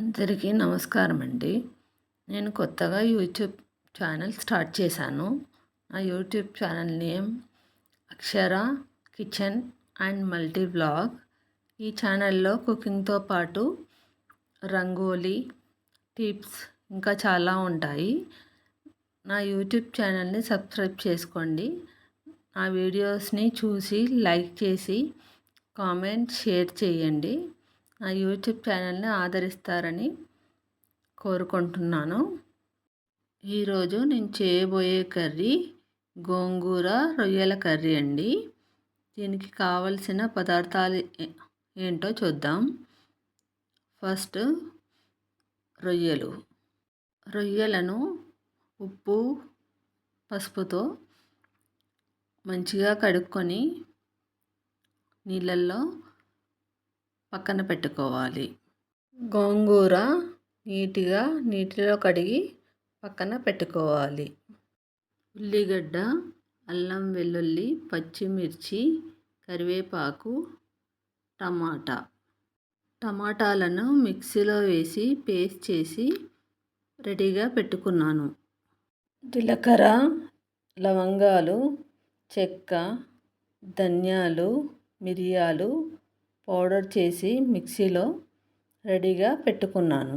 అందరికీ నమస్కారం అండి నేను కొత్తగా యూట్యూబ్ ఛానల్ స్టార్ట్ చేశాను. నా YouTube channel name Akshara kitchen and multi blog. ఈ ఛానల్లో కుకింగ్తో పాటు రంగోలీ టిప్స్ ఇంకా చాలా ఉంటాయి. నా యూట్యూబ్ ఛానల్ని సబ్స్క్రైబ్ చేసుకోండి. నా వీడియోస్ని చూసి లైక్ చేసి కామెంట్ షేర్ చేయండి. నా యూట్యూబ్ ఛానల్ని ఆదరిస్తారని కోరుకుంటున్నాను. ఈరోజు నేను చేయబోయే కర్రీ గోంగూర రొయ్యల కర్రీ అండి. దీనికి కావలసిన పదార్థాలు ఏంటో చూద్దాం. ఫస్ట్ రొయ్యలు. రొయ్యలను ఉప్పు పసుపుతో మంచిగా కడుక్కొని నీళ్ళల్లో పక్కన పెట్టుకోవాలి. గోంగూర నీట్గా నీటిలో కడిగి పక్కన పెట్టుకోవాలి. ఉల్లిగడ్డ అల్లం వెల్లుల్లి పచ్చిమిర్చి కరివేపాకు టమాటా. టమాటాలను మిక్సీలో వేసి పేస్ట్ చేసి రెడీగా పెట్టుకున్నాను. జీలకర్ర లవంగాలు చెక్క ధనియాలు మిరియాలు పౌడర్ చేసి మిక్సీలో రెడీగా పెట్టుకున్నాను.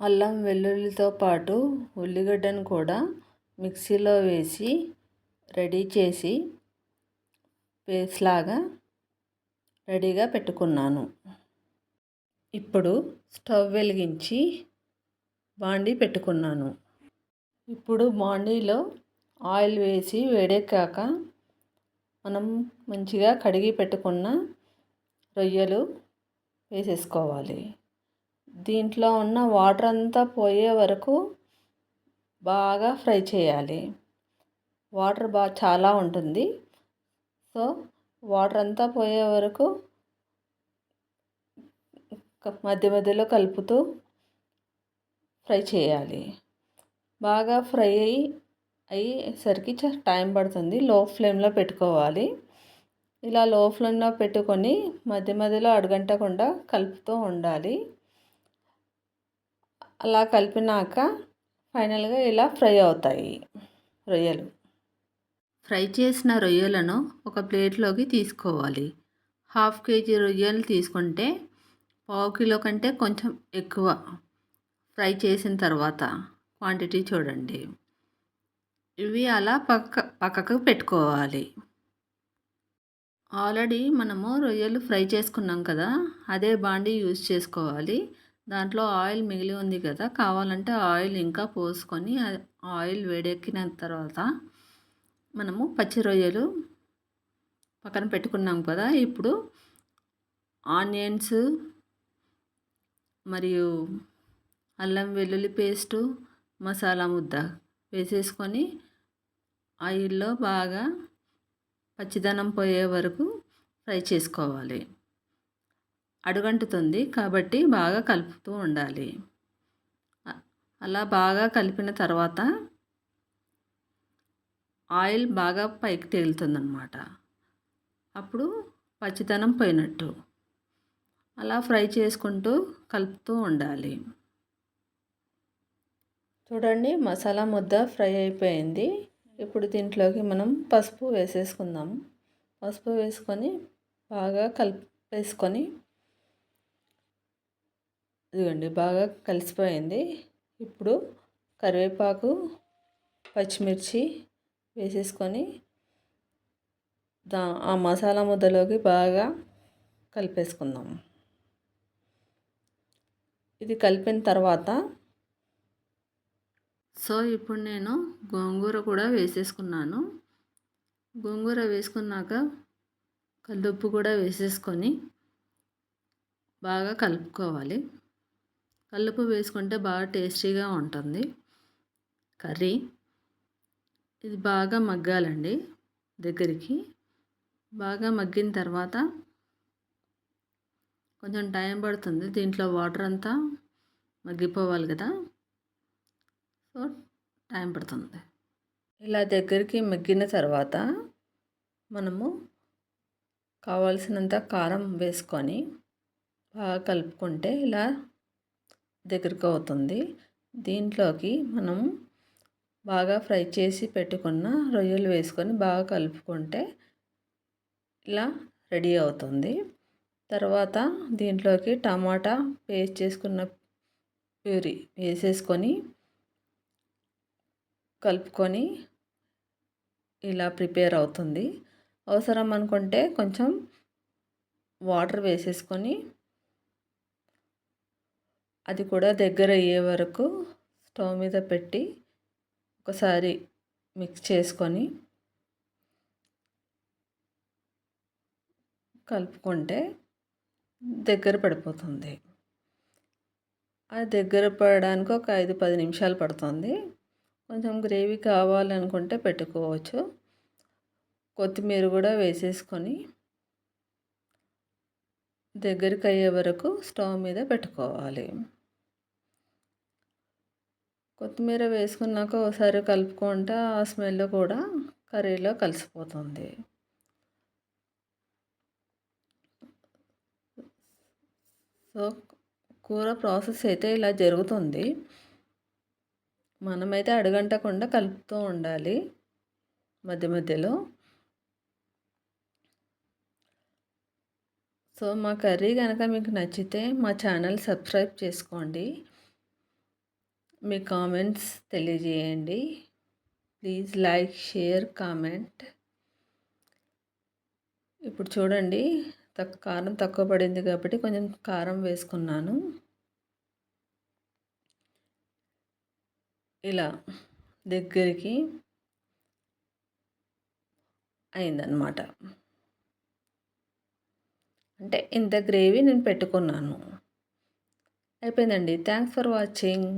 అల్లం వెల్లుల్లితో పాటు ఉల్లిగడ్డను కూడా మిక్సీలో వేసి రెడీ చేసి పేస్ట్ లాగా రెడీగా పెట్టుకున్నాను. ఇప్పుడు స్టవ్ వెలిగించి బాండీ పెట్టుకున్నాను. ఇప్పుడు బాండీలో ఆయిల్ వేసి వేడెక్కాక మనం మంచిగా కడిగి పెట్టుకున్న రొయ్యలు వేసేసుకోవాలి. దీంట్లో ఉన్న వాటర్ అంతా పోయే వరకు బాగా ఫ్రై చేయాలి. వాటర్ బాగా చాలా ఉంటుంది. సో వాటర్ అంతా పోయే వరకు మధ్య మధ్యలో కలుపుతూ ఫ్రై చేయాలి. బాగా ఫ్రై అయ్యి అయ్యేసరికి టైం పడుతుంది. లో ఫ్లేమ్లో పెట్టుకోవాలి. ఇలా లో ఫ్లేమ్లో పెట్టుకొని మధ్య మధ్యలో అడగంటకుండా కలుపుతూ ఉండాలి. అలా కలిపినాక ఫైనల్గా ఇలా ఫ్రై అవుతాయి రొయ్యలు. ఫ్రై చేసిన రొయ్యలను ఒక ప్లేట్లోకి తీసుకోవాలి. హాఫ్ కేజీ రొయ్యలు తీసుకుంటే పావు కిలో కంటే కొంచెం ఎక్కువ ఫ్రై చేసిన తర్వాత క్వాంటిటీ చూడండి. ఇవి అలా పక్క పక్కకు పెట్టుకోవాలి. ఆల్రెడీ మనము రొయ్యలు ఫ్రై చేసుకున్నాం కదా అదే బాండీ యూజ్ చేసుకోవాలి. దాంట్లో ఆయిల్ మిగిలి ఉంది కదా కావాలంటే ఆయిల్ ఇంకా పోసుకొని ఆయిల్ వేడెక్కిన తర్వాత మనము పచ్చి రొయ్యలు పక్కన పెట్టుకున్నాం కదా ఇప్పుడు ఆనియన్స్ మరియు అల్లం వెల్లుల్లి పేస్టు మసాలా ముద్ద వేసేసుకొని ఆయిల్లో బాగా పచ్చిదనం పోయే వరకు ఫ్రై చేసుకోవాలి. అడుగంటుతుంది కాబట్టి బాగా కలుపుతూ ఉండాలి. అలా బాగా కలిపిన తర్వాత ఆయిల్ బాగా పైకి తేలుతుందన్నమాట. అప్పుడు పచ్చిదనం పోయినట్టు. అలా ఫ్రై చేసుకుంటూ కలుపుతూ ఉండాలి. చూడండి మసాలా ముద్ద ఫ్రై అయిపోయింది. ఇప్పుడు దీంట్లోకి మనం పసుపు వేసేసుకుందాం. పసుపు వేసుకొని బాగా కలిపేసుకొని ఇదిగోండి బాగా కలిసిపోయింది. ఇప్పుడు కరివేపాకు పచ్చిమిర్చి వేసేసుకొని దా ఆ మసాలా ముద్దలోకి బాగా కలిపేసుకుందాం. ఇది కలిపిన తర్వాత సో ఇప్పుడు నేను గోంగూర కూడా వేసేసుకున్నాను. గోంగూర వేసుకున్నాక కల్లుప్పు కూడా వేసేసుకొని బాగా కలుపుకోవాలి. కల్లుపు వేసుకుంటే బాగా టేస్టీగా ఉంటుంది. కర్రీ ఇది బాగా మగ్గాలండి దగ్గరికి. బాగా మగ్గిన తర్వాత కొంచెం టైం పడుతుంది. దీంట్లో వాటర్ అంతా మగ్గిపోవాలి కదా. సో టైం పడుతుంది. ఇలా దగ్గరికి మగ్గిన తర్వాత మనము కావాల్సినంత కారం వేసుకొని బాగా కలుపుకుంటే ఇలా దగ్గరకు అవుతుంది. దీంట్లోకి మనం బాగా ఫ్రై చేసి పెట్టుకున్న రొయ్యలు వేసుకొని బాగా కలుపుకుంటే ఇలా రెడీ అవుతుంది. తర్వాత దీంట్లోకి టమాటా పేస్ట్ చేసుకున్న ప్యూరీ వేసేసుకొని కలుపుకొని ఇలా ప్రిపేర్ అవుతుంది. అవసరం అనుకుంటే కొంచెం వాటర్ వేసేసుకొని అది కూడా దగ్గర అయ్యే వరకు స్టవ్ మీద పెట్టి ఒకసారి మిక్స్ చేసుకొని కలుపుకుంటే దగ్గర పడిపోతుంది. అది దగ్గర పడడానికి ఒక ఐదు పది నిమిషాలు పడుతుంది. కొంచెం గ్రేవీ కావాలనుకుంటే పెట్టుకోవచ్చు. కొత్తిమీర కూడా వేసేసుకొని దగ్గరికి అయ్యే వరకు స్టవ్ మీద పెట్టుకోవాలి. కొత్తిమీర వేసుకున్నాక ఒకసారి కలుపుకుంటే ఆ స్మెల్ కూడా కర్రీలో కలిసిపోతుంది. సో కూర ప్రాసెస్ అయితే ఇలా జరుగుతుంది. మనమైతే అడగంటకుండా కలుపుతూ ఉండాలి. మధ్య మధ్యలో. సో మా కర్రీ కనుక మీకు నచ్చితే మా ఛానల్ సబ్స్క్రైబ్ చేసుకోండి. మీ కామెంట్స్ తెలియజేయండి. Please like share comment. ఇప్పుడు చూడండి తక్కువ కారం తక్కువ పడింది కాబట్టి కొంచెం కారం వేసుకున్నాను. ఇలా దగ్గరికి అయిందనమాట అంటే ఇంత గ్రేవీ నేను పెట్టుకున్నాను. అయిపోయిందండి. Thanks for watching